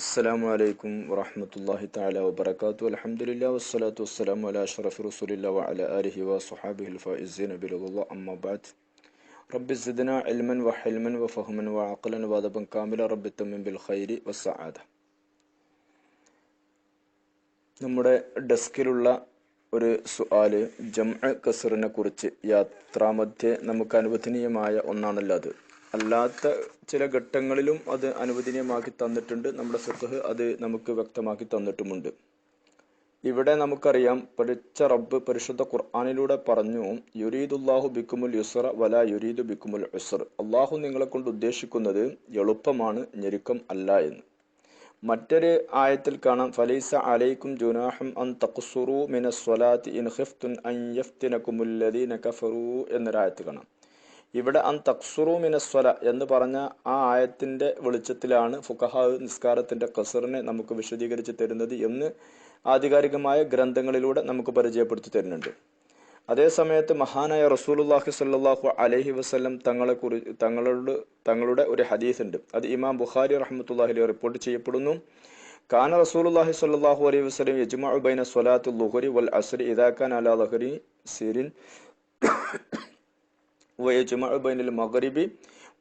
അസ്സലാമു അലൈക്കും വറഹമത്തല്ലാഹി താല വബർക്കാത്തു അലഹമുല്ല വസ്സലാത്തു വസ്സലാം അല അഷറഫ് റസൂലില്ല വഅല അലിഹി വസുഹാബിഹിൽ ഫൈസീൻ അബിലുള്ള അമ്മബാദ് റബ്ബി സിദ്ന ഇൽമൻ വഹൽമൻ വഫഹ്മൻ വഅഖലൻ വദബൻ കാമില റബ്ബി തമ്മിൻ ബിൽ ഖൈരി വസ്സആദ നമ്മുടെ ഡെസ്കിലുള്ള ഒരു സുആൽ ജംഅ കസറിനെ കുറിച്ച് യാത്രാമധ്യേ നമുക്ക് അനുവദനീയമായ ഒന്നാണല്ലോ അത്. അല്ലാത്ത ചില ഘട്ടങ്ങളിലും അത് അനുവദനീയമാക്കി തന്നിട്ടുണ്ട്. നമ്മുടെ ഫിഖ് അത് നമുക്ക് വ്യക്തമാക്കി തന്നിട്ടുമുണ്ട്. ഇവിടെ നമുക്കറിയാം പഠിച്ച റബ്ബ് പരിശുദ്ധ ഖുർആാനിലൂടെ പറഞ്ഞു യുരീദുല്ലാഹു ബിക്കുമുൽ യുസറ വല യുരീദു ബിക്കുമുൽ ഉസർ. അള്ളാഹു നിങ്ങളെ കൊണ്ട് ഉദ്ദേശിക്കുന്നത് എളുപ്പമാണ് ഞെരുക്കം അല്ല എന്ന്. മറ്റൊരു ആയത്തിൽ കാണാം ഫലൈസ അലൈക്കും ജുനാഹം അൻ തഖ്സുറു മിനസ് സ്വലാത്തി ഇൻ ഖിഫ്തുൻ അൻ യഫ്തിനകുമുല്ലദീന കഫറു എന്നൊരായത്ത് കാണാം. ഇവിടെ അൻ തക്സുറു മിനസ്വല എന്ന് പറഞ്ഞ ആ ആയത്തിന്റെ വെളിച്ചത്തിലാണ് ഫുഖഹ നിസ്കാരത്തിന്റെ കസറിനെ നമുക്ക് വിശദീകരിച്ച് തരുന്നത് എന്ന് ആധികാരികമായ ഗ്രന്ഥങ്ങളിലൂടെ നമുക്ക് പരിചയപ്പെടുത്തി തരുന്നുണ്ട്. അതേ സമയത്ത് മഹാനായ റസൂലുല്ലാഹി സല്ലാഹു അലഹി വസ്ലം തങ്ങളെ കുറി തങ്ങളോട് തങ്ങളുടെ ഒരു ഹദീസ് ഉണ്ട്. അത് ഇമാം ബുഖാരി റഹ്മത്തുല്ലാഹിലെ റിപ്പോർട്ട് ചെയ്യപ്പെടുന്നു. കാന റസൂലുല്ലാഹി സ്വല്ലല്ലാഹു അലൈഹി വസല്ലം യജ്മഉ ബൈന സ്വലാത്തു ളുഹരി വൽ അസ്രി ഇദാ കാന അലാ ളഹരി സിരിൻ വയജ്മഉ ബൈനൽ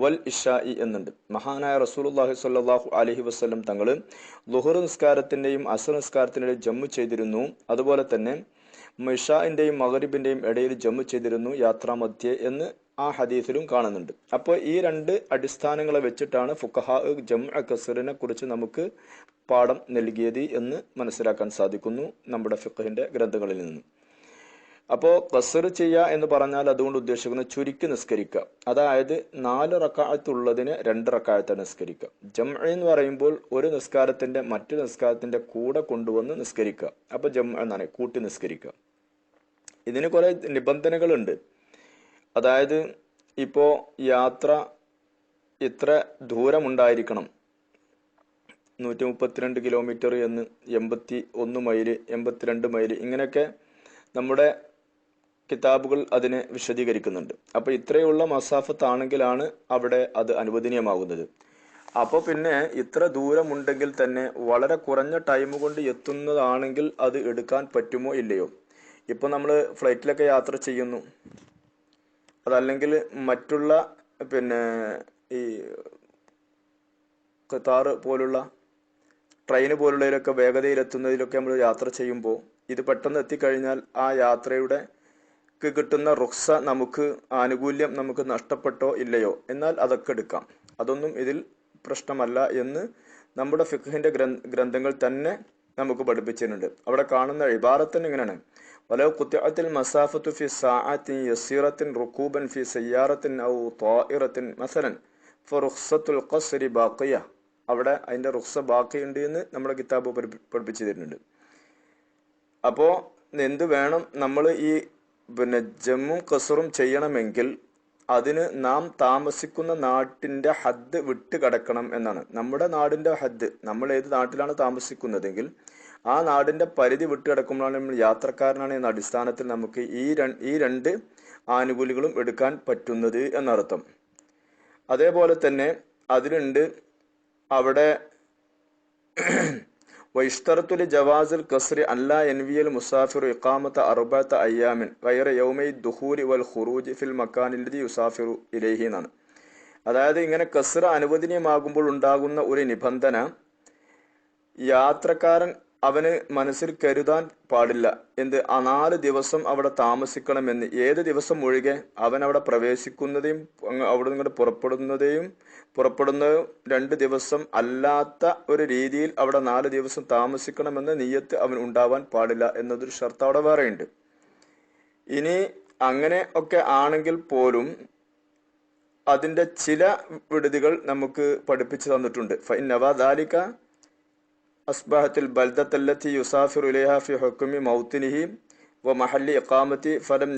വൽ ഇഷായി എന്നുണ്ട്. മഹാനായ റസൂലുള്ളാഹി സ്വല്ലല്ലാഹു അലഹി വസ്ലം തങ്ങൾ ലുഹർ നിസ്കാരത്തിന്റെയും അസർ നിസ്കാരത്തിന്റെയും ജമ്മു ചെയ്തിരുന്നു. അതുപോലെ തന്നെ മിഷാന്റെയും മഗ്രിബിന്റെയും ഇടയിൽ ജമ്മു ചെയ്തിരുന്നു യാത്രാമധ്യേ എന്ന് ആ ഹദീസിലും കാണുന്നുണ്ട്. അപ്പോൾ ഈ രണ്ട് അടിസ്ഥാനങ്ങളെ വെച്ചിട്ടാണ് ഫുഖഹ ജം കസറിനെ കുറിച്ച് നമുക്ക് പാഠം നൽകിയത് എന്ന് മനസ്സിലാക്കാൻ സാധിക്കുന്നു നമ്മുടെ ഫിഖഹിന്റെ ഗ്രന്ഥങ്ങളിൽ നിന്ന്. അപ്പോൾ കസർ ചെയ്യുക എന്ന് പറഞ്ഞാൽ അതുകൊണ്ട് ഉദ്ദേശിക്കുന്നത് ചുരുക്കി നിസ്കരിക്കുക. അതായത് നാല് റക്കാഴത്തുള്ളതിന് രണ്ട് റക്കാഴത്തെ നിസ്കരിക്കുക. ജം എന്ന് പറയുമ്പോൾ ഒരു നിസ്കാരത്തിന്റെ മറ്റു നിസ്കാരത്തിന്റെ കൂടെ കൊണ്ടുവന്ന് നിസ്കരിക്കുക. അപ്പോൾ ജം എന്നാണ് കൂട്ടി നിസ്കരിക്കുക. ഇതിന് കുറെ നിബന്ധനകളുണ്ട്. അതായത് ഇപ്പോ യാത്ര ഇത്ര ദൂരമുണ്ടായിരിക്കണം. നൂറ്റി മുപ്പത്തിരണ്ട് കിലോമീറ്റർ എന്ന് എൺപത്തി ഒന്ന് മൈൽ എൺപത്തിരണ്ട് മൈൽ ഇങ്ങനെയൊക്കെ നമ്മുടെ കിതാബുകൾ അതിനെ വിശദീകരിക്കുന്നുണ്ട്. അപ്പൊ ഇത്രയുള്ള മസാഫത്താണെങ്കിലാണ് അവിടെ അത് അനുവദനീയമാകുന്നത്. അപ്പോൾ പിന്നെ ഇത്ര ദൂരമുണ്ടെങ്കിൽ തന്നെ വളരെ കുറഞ്ഞ ടൈം കൊണ്ട് എത്തുന്നതാണെങ്കിൽ അത് എടുക്കാൻ പറ്റുമോ ഇല്ലയോ? ഇപ്പൊ നമ്മൾ ഫ്ലൈറ്റിലൊക്കെ യാത്ര ചെയ്യുന്നു. അതല്ലെങ്കിൽ മറ്റുള്ള പിന്നെ ഈ കത്താറ് പോലുള്ള ട്രെയിന് പോലുള്ളതിലൊക്കെ വേഗതയിലെത്തുന്നതിലൊക്കെ നമ്മൾ യാത്ര ചെയ്യുമ്പോൾ ഇത് പെട്ടെന്ന് എത്തിക്കഴിഞ്ഞാൽ ആ യാത്രയുടെ കിട്ടുന്ന റുക്സ നമുക്ക് ആനുകൂല്യം നമുക്ക് നഷ്ടപ്പെട്ടോ ഇല്ലയോ? എന്നാൽ അതൊക്കെ എടുക്കാം. അതൊന്നും ഇതിൽ പ്രശ്നമല്ല എന്ന് നമ്മുടെ ഫിഖിന്റെ ഗ്രന്ഥങ്ങൾ തന്നെ നമുക്ക് പഠിപ്പിച്ചിട്ടുണ്ട്. അവിടെ കാണുന്ന ഇബാറത്തിന് ഇങ്ങനെയാണ്. വലോ കുത്യത്തിൽ മസാഫത്തു ഫി സാഅത്തിൻ യസീറത്തിൻ റുക്കൂബൻ ഫി സയ്യാറത്തിൻ ഔ ത്വാഇറത്തിൻ മസലൻ ഫറുഖ്സത്തുൽ ഖസ്രി ബാക്കിയ അവിടെ അതിന്റെ റുക്സ ബാക്കിയുണ്ട് എന്ന് നമ്മുടെ കിതാബ് പഠിപ്പിച്ചു തരുന്നുണ്ട് അപ്പോ എന്ത് വേണം? നമ്മൾ ഈ പിന്നെ ജമ്മും കസറും ചെയ്യണമെങ്കിൽ അതിന് നാം താമസിക്കുന്ന നാട്ടിന്റെ ഹദ് വിട്ട് കടക്കണം എന്നാണ്. നമ്മുടെ നാടിന്റെ ഹദ് നമ്മൾ ഏത് നാട്ടിലാണ് താമസിക്കുന്നതെങ്കിൽ ആ നാടിന്റെ പരിധി വിട്ട് കിടക്കുമ്പോഴാണ് നമ്മൾ യാത്രക്കാരനാണ് എന്ന അടിസ്ഥാനത്തിൽ നമുക്ക് ഈ ഈ രണ്ട് ആനുകൂല്യങ്ങളും എടുക്കാൻ പറ്റുന്നത് എന്നർത്ഥം. അതേപോലെ തന്നെ അതിലുണ്ട് അവിടെ വൈഷ്തറത്തുലി ജവാസുൽ കസ്രി അല്ല എൻവിയൽ മുസാഫിറു ഇഖാമത്ത് അറുബത്ത് അയ്യാമിൻ വൈറ യൗമൈ ദുഹൂരി വൽ ഖുറൂജ് ഫിൽ മക്കാനില്ലതി യുസാഫിറു ഇലേഹി എന്നാണ്. അതായത് ഇങ്ങനെ കസ്ര അനുവദനീയമാകുമ്പോൾ ഉണ്ടാകുന്ന ഒരു നിബന്ധന യാത്രക്കാരൻ അവന് മനസ്സിൽ കരുതാൻ പാടില്ല. എന്ത്? ആ നാല് ദിവസം അവിടെ താമസിക്കണമെന്ന്. ഏത് ദിവസം ഒഴികെ അവൻ അവിടെ പ്രവേശിക്കുന്നതെയും അവിടെ നിന്ന് പുറപ്പെടുന്നതെയും പുറപ്പെടുന്നതും രണ്ട് ദിവസം അല്ലാത്ത ഒരു രീതിയിൽ അവിടെ നാല് ദിവസം താമസിക്കണമെന്ന നീയത്ത് അവൻ ഉണ്ടാവാൻ പാടില്ല എന്നതൊരു ഷർത്ത് അവിടെ വേറെയുണ്ട്. ഇനി അങ്ങനെ ഒക്കെ ആണെങ്കിൽ പോലും അതിന്റെ ചില വിടുതികൾ നമുക്ക് പഠിപ്പിച്ചു തന്നിട്ടുണ്ട്. ഫൈൻ അസ്ബാഹത്തിൽ ബൽദത്തല്ലത്തി യുസാഫിർ ഉലേഹാഫി ഫി ഹുക്കുമി മൗത്തിനിഹി വ മഹല്ലി ഇഖാമത്തി ഫലം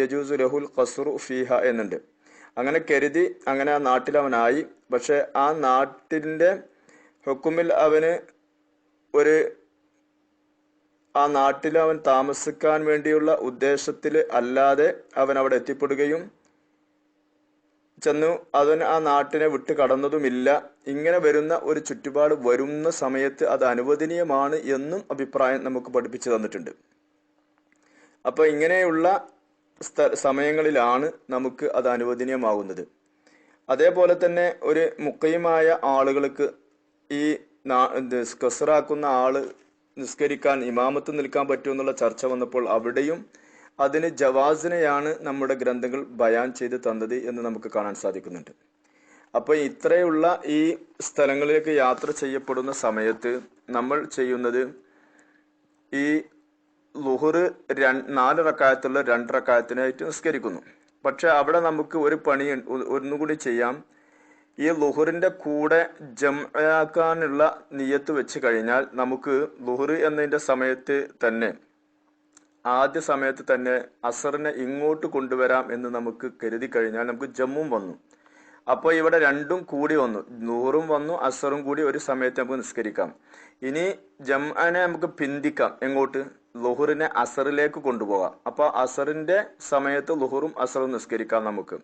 യജൂസു ലഹുൽ ഖസ്റു ഫീഹ എന്നുണ്ട്. അങ്ങനെ കരുതി അങ്ങനെ ആ നാട്ടിൽ അവനായി പക്ഷെ ആ നാട്ടിന്റെ ഹുക്കുമിൽ അവന് ഒരു ആ നാട്ടിൽ അവൻ താമസിക്കാൻ വേണ്ടിയുള്ള ഉദ്ദേശത്തിൽ അല്ലാതെ അവൻ അവിടെ എത്തിപ്പെടുകയും ചെന്നു. അവൻ ആ നാട്ടിനെ വിട്ട് കടന്നതുമില്ല. ഇങ്ങനെ വരുന്ന ഒരു ചുറ്റുപാട് വരുന്ന സമയത്ത് അത് അനുവദനീയമാണ് എന്നും അഭിപ്രായം നമുക്ക് പഠിപ്പിച്ചു തന്നിട്ടുണ്ട്. അപ്പൊ ഇങ്ങനെയുള്ള സമയങ്ങളിലാണ് നമുക്ക് അത് അനുവദനീയമാകുന്നത്. അതേപോലെ തന്നെ ഒരു മുക്കയുമായ ആളുകൾക്ക് ഈ നിസ്കസറാക്കുന്ന ആൾ നിസ്കരിക്കാൻ ഇമാമത്ത് നിൽക്കാൻ പറ്റുമെന്നുള്ള ചർച്ച വന്നപ്പോൾ അവിടെയും അതിന് ജവാസിനെയാണ് നമ്മുടെ ഗ്രന്ഥങ്ങൾ ബയാൻ ചെയ്ത് തന്നത് എന്ന് നമുക്ക് കാണാൻ സാധിക്കുന്നുണ്ട്. അപ്പൊ ഇത്രയുള്ള ഈ സ്ഥലങ്ങളിലേക്ക് യാത്ര ചെയ്യപ്പെടുന്ന സമയത്ത് നമ്മൾ ചെയ്യുന്നത് ഈ ലുഹറ് നാല് റക്കായത്തുള്ള രണ്ട് റക്കായത്തിനായിട്ട് നിസ്കരിക്കുന്നു. പക്ഷെ അവിടെ നമുക്ക് ഒരു പണി ഒന്നുകൂടി ചെയ്യാം. ഈ ലുഹുറിന്റെ കൂടെ ജംആക്കാനുള്ള നിയത്ത് വെച്ച് കഴിഞ്ഞാൽ നമുക്ക് ലുഹറ് എന്നതിന്റെ സമയത്ത് തന്നെ ആദ്യ സമയത്ത് തന്നെ അസറിനെ ഇങ്ങോട്ട് കൊണ്ടുവരാം എന്ന് നമുക്ക് കരുതി കഴിഞ്ഞാൽ നമുക്ക് ജമ്മും വന്നു. അപ്പോൾ ഇവിടെ രണ്ടും കൂടി വന്നു. നൂറും വന്നു അസറും കൂടി ഒരു സമയത്ത് നമുക്ക് നിസ്കരിക്കാം. ഇനി ജംഅനെ നമുക്ക് പിന്തിക്കാം. എങ്ങോട്ട്? ലുഹറിനെ അസറിലേക്ക് കൊണ്ടുപോകാം അപ്പോൾ അസറിന്റെ സമയത്ത് ലുഹറും അസറും നിസ്കരിക്കാം നമുക്ക്.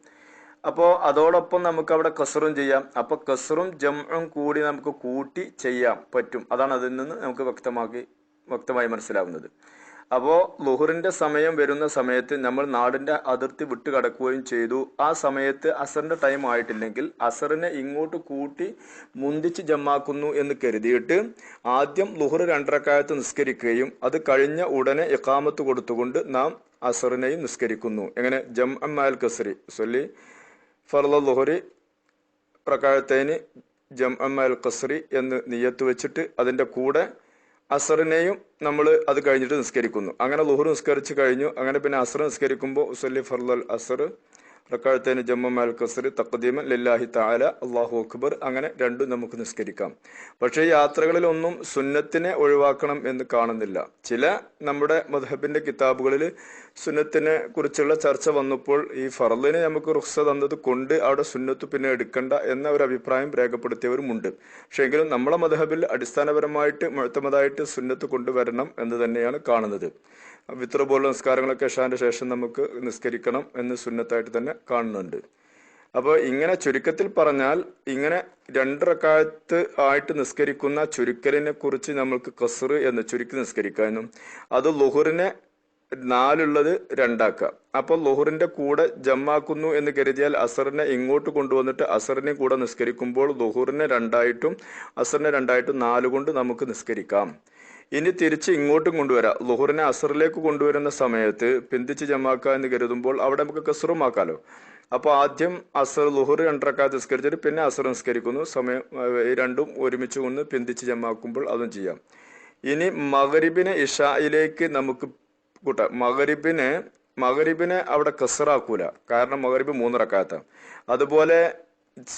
അപ്പോൾ അതോടൊപ്പം നമുക്ക് അവിടെ കസറും ചെയ്യാം. അപ്പോൾ കസറും ജംഉം കൂടി നമുക്ക് കൂട്ടി ചെയ്യാം പറ്റും. അതാണ് അതിൽ നിന്ന് നമുക്ക് വ്യക്തമാക്കി വ്യക്തമായി മനസ്സിലാവുന്നത്. അപ്പോൾ ലുഹറിന്റെ സമയം വരുന്ന സമയത്ത് നമ്മൾ നാടിന്റെ അതിർത്തി വിട്ടുകടക്കുകയും ചെയ്തു. ആ സമയത്ത് അസറിന്റെ ടൈം ആയിട്ടില്ലെങ്കിൽ അസറിനെ ഇങ്ങോട്ട് കൂട്ടി മുന്തിച്ച് ജമാക്കുന്നു എന്ന് കരുതിയിട്ട് ആദ്യം ലുഹുർ രണ്ടരക്കാലത്ത് നിസ്കരിക്കുകയും അത് കഴിഞ്ഞ ഉടനെ ഇക്കാമത്ത് കൊടുത്തുകൊണ്ട് നാം അസറിനെയും നിസ്കരിക്കുന്നു. എങ്ങനെ? ജം അൽ കസറി സൊല്ലി. ഫർല ലുഹുറി പ്രകാരത്തേന് ജം അൽ കസറി എന്ന് നിയത്ത് വെച്ചിട്ട് അതിന്റെ കൂടെ അസറിനെയും നമ്മൾ അത് കഴിഞ്ഞിട്ട് നിസ്കരിക്കുന്നു. അങ്ങനെ ലുഹർ നിസ്കരിച്ച് കഴിഞ്ഞു. അങ്ങനെ പിന്നെ അസർ നിസ്കരിക്കുമ്പോൾ ഉസല്ലി ഫർലൽ അസർ റക്കാഴത്തേന് ജമ്മ അൽ കസർ തക്കദീമൻ ലില്ലാഹി താല അള്ളാഹു അക്ബർ അങ്ങനെ രണ്ടും നമുക്ക് നിസ്കരിക്കാം. പക്ഷേ യാത്രകളിലൊന്നും സുന്നത്തിനെ ഒഴിവാക്കണം എന്ന് കാണുന്നില്ല. ചില നമ്മുടെ മധബിന്റെ കിതാബുകളിൽ സുന്നത്തിനെ കുറിച്ചുള്ള ചർച്ച വന്നപ്പോൾ ഈ ഫറലിനെ നമുക്ക് റുക്സ തന്നത് കൊണ്ട് അവിടെ സുന്നത്ത് പിന്നെ എടുക്കണ്ട എന്ന ഒരു അഭിപ്രായം രേഖപ്പെടുത്തിയവരുമുണ്ട്. പക്ഷേ എങ്കിലും നമ്മളെ മധബിൽ അടിസ്ഥാനപരമായിട്ട് മുഴത്തമതായിട്ട് സുന്നത്ത് കൊണ്ടുവരണം എന്ന് തന്നെയാണ് കാണുന്നത്. വിത്ര പോലുള്ള നിസ്കാരങ്ങളൊക്കെ ഷാന്റെ ശേഷം നമുക്ക് നിസ്കരിക്കണം എന്ന് സുന്നത്തായിട്ട് തന്നെ കാണുന്നുണ്ട്. അപ്പോൾ ഇങ്ങനെ ചുരുക്കത്തിൽ പറഞ്ഞാൽ ഇങ്ങനെ രണ്ടരക്കാലത്ത് ആയിട്ട് നിസ്കരിക്കുന്ന ചുരുക്കലിനെ കുറിച്ച് നമ്മൾക്ക് കസറ് എന്ന് ചുരുക്കി നിസ്കരിക്കാനും അത് ലുഹുറിനെ നാലുള്ളത് രണ്ടാക്കുക. അപ്പോൾ ലുഹുറിന്റെ കൂടെ ജമ്മാക്കുന്നു എന്ന് കരുതിയാൽ അസറിനെ ഇങ്ങോട്ട് കൊണ്ടുവന്നിട്ട് അസറിനെ കൂടെ നിസ്കരിക്കുമ്പോൾ ലുഹുറിനെ രണ്ടായിട്ടും അസറിനെ രണ്ടായിട്ടും നാല് കൊണ്ട് നമുക്ക് നിസ്കരിക്കാം. ഇനി തിരിച്ച് ഇങ്ങോട്ടും കൊണ്ടുവരാം. ലുഹറിനെ അസറിലേക്ക് കൊണ്ടുവരുന്ന സമയത്ത് പിന്തിച്ച് ജമാക്കുക എന്ന് കരുതുമ്പോൾ അവിടെ നമുക്ക് കസറുമാക്കാലോ. അപ്പൊ ആദ്യം അസർ ലുഹർ രണ്ടരക്കാത്ത് നിസ്കരിച്ചിട്ട് പിന്നെ അസർ നിസ്കരിക്കുന്നു. സമയം രണ്ടും ഒരുമിച്ച് കൊണ്ട് പിന്തിച്ച് ജമാക്കുമ്പോൾ അതും ചെയ്യാം. ഇനി മകരിബിനെ ഇഷായിലേക്ക് നമുക്ക് കൂട്ട. മകരിബിനെ മകരിബിനെ അവിടെ കസറാക്കൂല. കാരണം മകരിബ് മൂന്നിറക്കാത്ത അതുപോലെ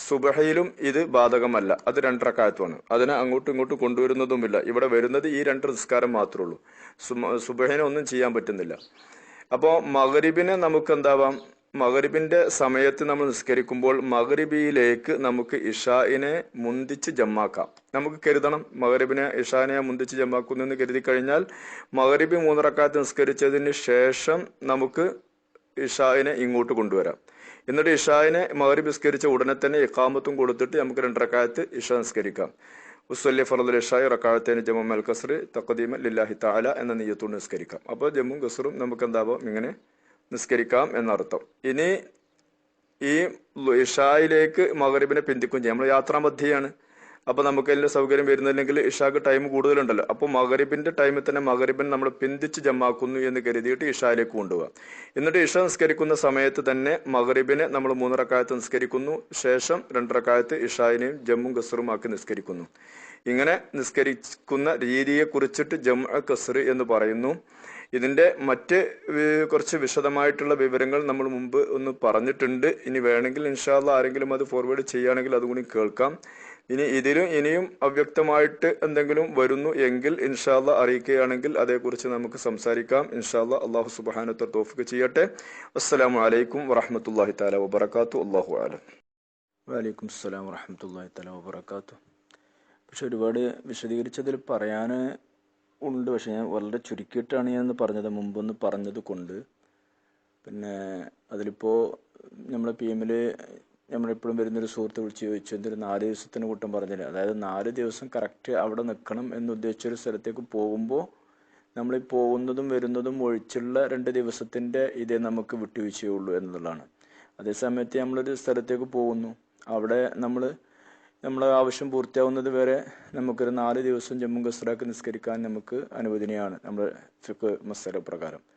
സുബഹയിലും ഇത് ബാധകമല്ല. അത് രണ്ടരക്കായത്തുമാണ് അതിനെ അങ്ങോട്ടും ഇങ്ങോട്ടും കൊണ്ടുവരുന്നതുമില്ല. ഇവിടെ വരുന്നത് ഈ രണ്ട് നിസ്കാരം മാത്രമേ ഉള്ളൂ സുബഹിനെ ഒന്നും ചെയ്യാൻ പറ്റുന്നില്ല. അപ്പോൾ മകരിബിനെ നമുക്ക് എന്താവാം മകരിബിന്റെ സമയത്ത് നമ്മൾ നിസ്കരിക്കുമ്പോൾ മകരിബിയിലേക്ക് നമുക്ക് ഇഷായിനെ മുന്തിച്ച് ജമ്മാക്കാം. നമുക്ക് കരുതണം മകരിബിനെ ഇഷാനെ മുന്തിച്ച് ജമ്മാക്കുന്നു എന്ന് കരുതി കഴിഞ്ഞാൽ മകരിബി മൂന്നിറക്കാത്ത് നിസ്കരിച്ചതിന് ശേഷം നമുക്ക് ഇഷായിനെ ഇങ്ങോട്ട് കൊണ്ടുവരാം. എന്നിട്ട് ഇഷായിനെ മകരി നിസ്കരിച്ച ഉടനെ തന്നെ ഇഖാമത്തും കൊടുത്തിട്ട് നമുക്ക് രണ്ടരക്കാലത്ത് ഇഷ നിസ്കരിക്കാം. ഉസ്വല്ലി ഫറദുൽ ഇഷായി റക്കാഴത്തേന് ജമ്മു അൽ കസറ് തക്കദീമ ലില്ലാഹി താല എന്ന നെയ്യത്തോട് നിസ്കരിക്കാം. അപ്പോൾ ജമ്മും കസറും നമുക്ക് എന്താവാം? ഇങ്ങനെ നിസ്കരിക്കാം എന്നർത്ഥം. ഇനി ഈ ഇഷായിലേക്ക് മകരിബിനെ പിന്തിക്കും ചെയ്യാം. നമ്മൾ യാത്രാമധ്യയാണ് അപ്പൊ നമുക്ക് അതിന്റെ സൗകര്യം വരുന്നില്ലെങ്കിൽ ഇഷാക്ക് ടൈം കൂടുതലുണ്ടല്ലോ. അപ്പോൾ മകരിബിന്റെ ടൈമിൽ തന്നെ മകരിബിൻ നമ്മൾ പിന്തിച്ച് ജമാക്കുന്നു എന്ന് കരുതിയിട്ട് ഇഷായിലേക്ക് കൊണ്ടുപോകാം എന്നിട്ട് ഇഷ നിസ്കരിക്കുന്ന സമയത്ത് തന്നെ മകരിബിനെ നമ്മൾ മൂന്നരക്കാലത്ത് നിസ്കരിക്കുന്നു. ശേഷം രണ്ടരക്കാലത്ത് ഇഷായിനെയും ജമ്മും ഖസറും ആക്കി നിസ്കരിക്കുന്നു. ഇങ്ങനെ നിസ്കരിക്കുന്ന രീതിയെ കുറിച്ചിട്ട് ജമ്മ കസർ എന്ന് പറയുന്നു. ഇതിന്റെ മറ്റ് കുറച്ച് വിശദമായിട്ടുള്ള വിവരങ്ങൾ നമ്മൾ മുമ്പ് ഒന്ന് പറഞ്ഞിട്ടുണ്ട്. ഇനി വേണമെങ്കിൽ ഇൻഷാല്ല ആരെങ്കിലും അത് ഫോർവേഡ് ചെയ്യുകയാണെങ്കിൽ അതുകൂടി കേൾക്കാം. ഇനി ഇതിലും ഇനിയും അവ്യക്തമായിട്ട് എന്തെങ്കിലും വരുന്നു എങ്കിൽ ഇൻഷാല്ല അറിയിക്കുകയാണെങ്കിൽ അതേക്കുറിച്ച് നമുക്ക് സംസാരിക്കാം. ഇൻഷാല്ല അള്ളാഹു സുബാനത്തർ തോഫിക്ക് ചെയ്യട്ടെ. അസ്സലാമു അലൈക്കും വറഹമത്തല്ലാഹി താല വബർക്കാത്തു അള്ളാഹു ആലം വലൈക്കും അസ്സലാം വറഹമത്തല്ലാഹി താല വബർക്കാത്തു പക്ഷെ ഒരുപാട് വിശദീകരിച്ചതിൽ പറയാൻ ഉണ്ട്. പക്ഷെ ഞാൻ വളരെ ചുരുക്കിയിട്ടാണ് ഞാൻ പറഞ്ഞത് മുമ്പൊന്ന് പറഞ്ഞത് കൊണ്ട്. പിന്നെ അതിലിപ്പോൾ നമ്മളെ പി എമ്മിൽ നമ്മളെപ്പോഴും വരുന്നൊരു സുഹൃത്ത് വിളിച്ച് ചോദിച്ചു എന്തൊരു നാല് ദിവസത്തിന് കൂട്ടം പറഞ്ഞില്ല? അതായത് നാല് ദിവസം കറക്റ്റ് അവിടെ നിൽക്കണം എന്നുദ്ദേശിച്ചൊരു സ്ഥലത്തേക്ക് പോകുമ്പോൾ നമ്മൾ പോകുന്നതും വരുന്നതും ഒഴിച്ചുള്ള രണ്ട് ദിവസത്തിന്റെ ഇതേ നമുക്ക് വിട്ടുവീഴ്ചയുള്ളൂ എന്നുള്ളതാണ്. അതേസമയത്ത് നമ്മളൊരു സ്ഥലത്തേക്ക് പോകുന്നു. അവിടെ നമ്മൾ നമ്മളെ ആവശ്യം പൂർത്തിയാവുന്നത് വരെ നമുക്കൊരു നാല് ദിവസം ജമ്മു കസ്റാക്ക് നിസ്കരിക്കാൻ നമുക്ക് അനുവദനീയമാണ് നമ്മുടെ ഫിഖ് മസല പ്രകാരം.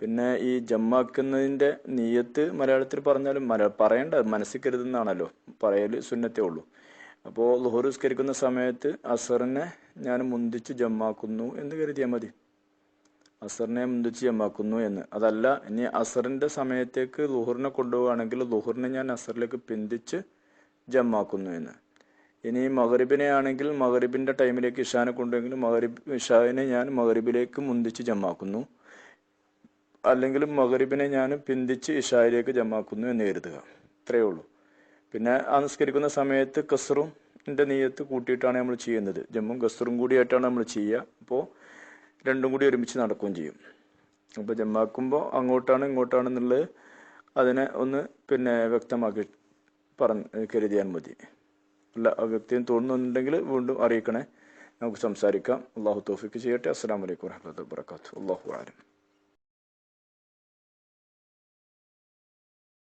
പിന്നെ ഈ ജമ്മാക്കുന്നതിന്റെ നീയത്ത് മലയാളത്തിൽ പറഞ്ഞാലും മല പറയേണ്ട മനസ്സിൽ കരുതുന്നതാണല്ലോ പറയൽ സുന്നത്തേ ഉള്ളൂ. അപ്പോൾ ലുഹർ നിസ്കരിക്കുന്ന സമയത്ത് അസറിനെ ഞാൻ മുന്തിച്ച് ജമ്മാക്കുന്നു എന്ന് കരുതിയാൽ മതി. അസറിനെ മുന്തിച്ച് ജമ്മാക്കുന്നു എന്ന്. അതല്ല ഇനി അസറിന്റെ സമയത്തേക്ക് ലുഹറിനെ കൊണ്ടുപോവുകയാണെങ്കിൽ ലുഹറിനെ ഞാൻ അസറിലേക്ക് പിന്തിച്ച് ജമ്മാക്കുന്നു എന്ന്. ഇനി മഹറിബിനെ ആണെങ്കിൽ മകരിബിന്റെ ടൈമിലേക്ക് ഇഷാനെ കൊണ്ടുവെങ്കിൽ മഹറിബ് ഇഷാവിനെ ഞാൻ മഹറിബിലേക്ക് മുന്തിച്ച് ജമ്മാക്കുന്നു. അല്ലെങ്കിൽ മകരിബിനെ ഞാൻ പിന്തിച്ച് ഇഷായിലേക്ക് ജമാക്കുന്നു എന്ന് കരുതുക ഇത്രയേ ഉള്ളൂ. പിന്നെ ആ നിസ്കരിക്കുന്ന സമയത്ത് കസറും എന്റെ നീയത്ത് കൂട്ടിയിട്ടാണ് നമ്മൾ ചെയ്യുന്നത്. ജമ്മും കസറും കൂടിയായിട്ടാണ് നമ്മൾ ചെയ്യുക. അപ്പോൾ രണ്ടും കൂടി ഒരുമിച്ച് നടക്കുകയും ചെയ്യും. അപ്പോൾ ജമ്മാക്കുമ്പോൾ അങ്ങോട്ടാണ് ഇങ്ങോട്ടാണെന്നുള്ളത് അതിനെ ഒന്ന് പിന്നെ വ്യക്തമാക്കി പറഞ്ഞ് കരുതിയാൽ മതി. അല്ല ആ വ്യക്തിയും തോന്നുന്നുണ്ടെങ്കിൽ വീണ്ടും അറിയിക്കണേ. നമുക്ക് സംസാരിക്കാം. അള്ളാഹു തോഫിക്ക് ചെയ്യട്ടെ. അസ്സാം വലൈക്കും വാഹമത്തല്ലാ വാത്തു അള്ളാഹു ആലം